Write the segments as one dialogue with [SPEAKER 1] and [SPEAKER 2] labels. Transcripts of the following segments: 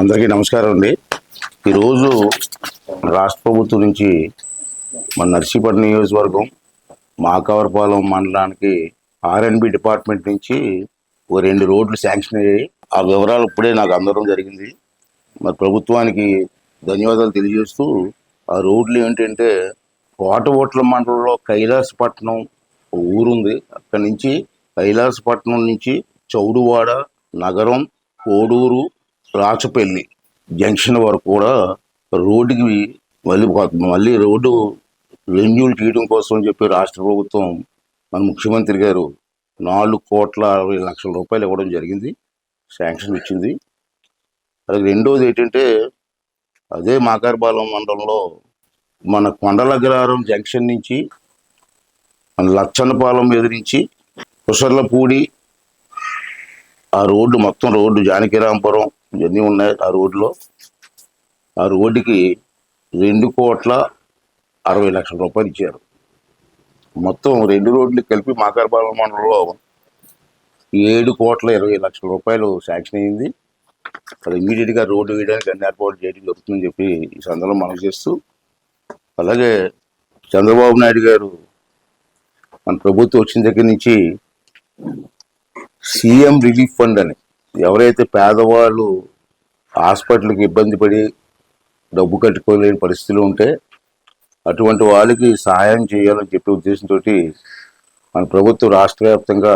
[SPEAKER 1] అందరికీ నమస్కారం అండి. ఈరోజు రాష్ట్ర ప్రభుత్వం నుంచి మన నర్సీపట్నం నియోజకవర్గం మాకవరపాలెం మండలానికి ఆర్ఎన్బి డిపార్ట్మెంట్ నుంచి ఓ రెండు రోడ్లు శాంక్షన్ అయ్యాయి. ఆ వివరాలు ఇప్పుడే నాకు అందడం జరిగింది. మరి ప్రభుత్వానికి ధన్యవాదాలు తెలియజేస్తూ ఆ రోడ్లు ఏంటంటే కోటఓట్ల మండలంలో కైలాసపట్నం ఊరుంది. అక్కడి నుంచి కైలాసపట్నం నుంచి చౌడువాడ నగరం కోడూరు రాచపల్లి జంక్షన్ వరకు కూడా రోడ్డుకి మళ్ళీ మళ్ళీ రోడ్డు రెన్యూల్ చేయడం కోసం అని చెప్పి రాష్ట్ర ప్రభుత్వం మన ముఖ్యమంత్రి గారు నాలుగు కోట్ల అరవై లక్షల రూపాయలు ఇవ్వడం జరిగింది శాంక్షన్ ఇచ్చింది. అలాగే రెండోది ఏంటంటే అదే మాకారపాలెం మండలంలో మన కొండలగ్రహారం జంక్షన్ నుంచి మన లచ్చన్నపాలెం ఎదిరించి కుసర్లపూడి ఆ రోడ్డు మొత్తం రోడ్డు జానకిరాంపురం ఇవన్నీ ఉన్నాయి ఆ రోడ్లో. ఆ రోడ్డుకి రెండు కోట్ల అరవై లక్షల రూపాయలు ఇచ్చారు. మొత్తం రెండు రోడ్లు కలిపి మాకారపాలెం మండలంలో ఏడు కోట్ల ఇరవై లక్షల రూపాయలు శాంక్షన్ అయింది. అది ఇమీడియట్గా రోడ్డు వేయడానికి అన్ని ఏర్పాటు చేయడం జరుగుతుందని చెప్పి ఈ సందర్భంలో మనం చేస్తూ అలాగే చంద్రబాబు నాయుడు గారు మన ప్రభుత్వం వచ్చిన దగ్గర నుంచి సీఎం రిలీఫ్ ఫండ్ అని ఎవరైతే పేదవాళ్ళు హాస్పిటల్కి ఇబ్బంది పడి డబ్బు కట్టుకోలేని పరిస్థితులు ఉంటే అటువంటి వాళ్ళకి సహాయం చేయాలని చెప్పే ఉద్దేశంతో మన ప్రభుత్వం రాష్ట్ర వ్యాప్తంగా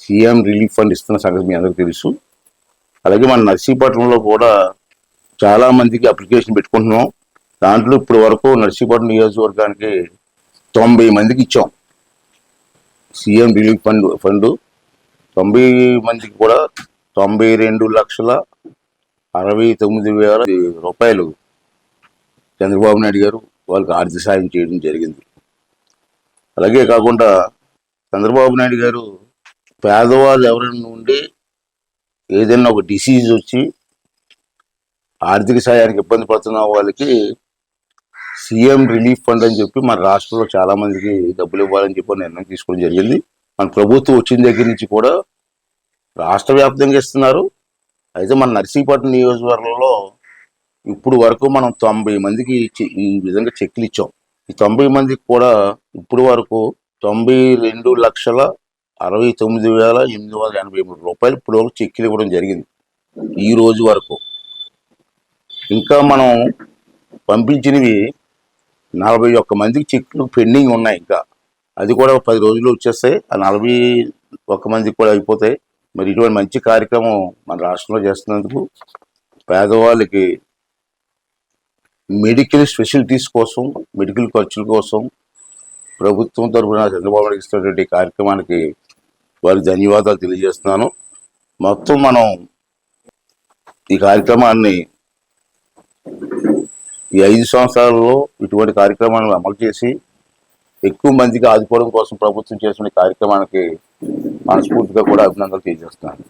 [SPEAKER 1] సీఎం రిలీఫ్ ఫండ్ ఇస్తున్న సంగతి మీ అందరికీ తెలుసు. అలాగే మన నర్సీపట్నంలో కూడా చాలా మందికి అప్లికేషన్ పెట్టుకుంటున్నాం. దాంట్లో ఇప్పటి వరకు నర్సీపట్నం నియోజకవర్గానికి తొంభై మందికి ఇచ్చాం. సీఎం రిలీఫ్ ఫండ్ ఫండ్ తొంభై మందికి కూడా తొంభై రెండు లక్షల అరవై తొమ్మిది వేల రూపాయలు చంద్రబాబు నాయుడు గారు వాళ్ళకి ఆర్థిక సాయం చేయడం జరిగింది. అలాగే కాకుండా చంద్రబాబు నాయుడు గారు పేదవాళ్ళు ఎవరైనా ఉండి ఏదైనా ఒక డిసీజ్ వచ్చి ఆర్థిక సాయానికి ఇబ్బంది పడుతున్న వాళ్ళకి సీఎం రిలీఫ్ ఫండ్ అని చెప్పి మన రాష్ట్రంలో చాలా మందికి డబ్బులు ఇవ్వాలని చెప్పి నిర్ణయం తీసుకోవడం జరిగింది. మన ప్రభుత్వం వచ్చిన దగ్గర నుంచి కూడా రాష్ట్ర వ్యాప్తంగా ఇస్తున్నారు. అయితే మన నర్సీపట్నం నియోజకవర్గంలో ఇప్పుడు వరకు మనం తొంభై మందికి ఈ విధంగా చెక్లు ఇచ్చాం. ఈ తొంభై మందికి కూడా ఇప్పుడు వరకు తొంభై రెండు లక్షల అరవై తొమ్మిది వేల ఎనిమిది వందల ఎనభై మూడు రూపాయలు ఇప్పుడు వరకు చెక్కులు ఇవ్వడం జరిగింది. ఈ రోజు వరకు ఇంకా మనం పంపించినవి నలభై ఒక్క మందికి చెక్లు పెండింగ్ ఉన్నాయి ఇంకా. అది కూడా పది రోజులు వచ్చేస్తాయి. ఆ నలభై ఒక్క మందికి కూడా అయిపోతాయి. మరి ఇటువంటి మంచి కార్యక్రమం మన రాష్ట్రంలో చేస్తున్నందుకు పేదవాళ్ళకి మెడికల్ స్పెషలిటీస్ కోసం మెడికల్ ఖర్చుల కోసం ప్రభుత్వం తరఫున చంద్రబాబు నాయుడు ఇస్తున్నటువంటి కార్యక్రమానికి వారికి ధన్యవాదాలు తెలియజేస్తున్నాను. మొత్తం మనం ఈ కార్యక్రమాన్ని ఈ ఐదు సంవత్సరాలలో ఇటువంటి కార్యక్రమాలను అమలు చేసి ఎక్కువ మందికి ఆదుకోవడం కోసం ప్రభుత్వం చేసిన కార్యక్రమానికి మనస్ఫూర్తిగా కూడా అభినందనలు తెలియజేస్తున్నాను.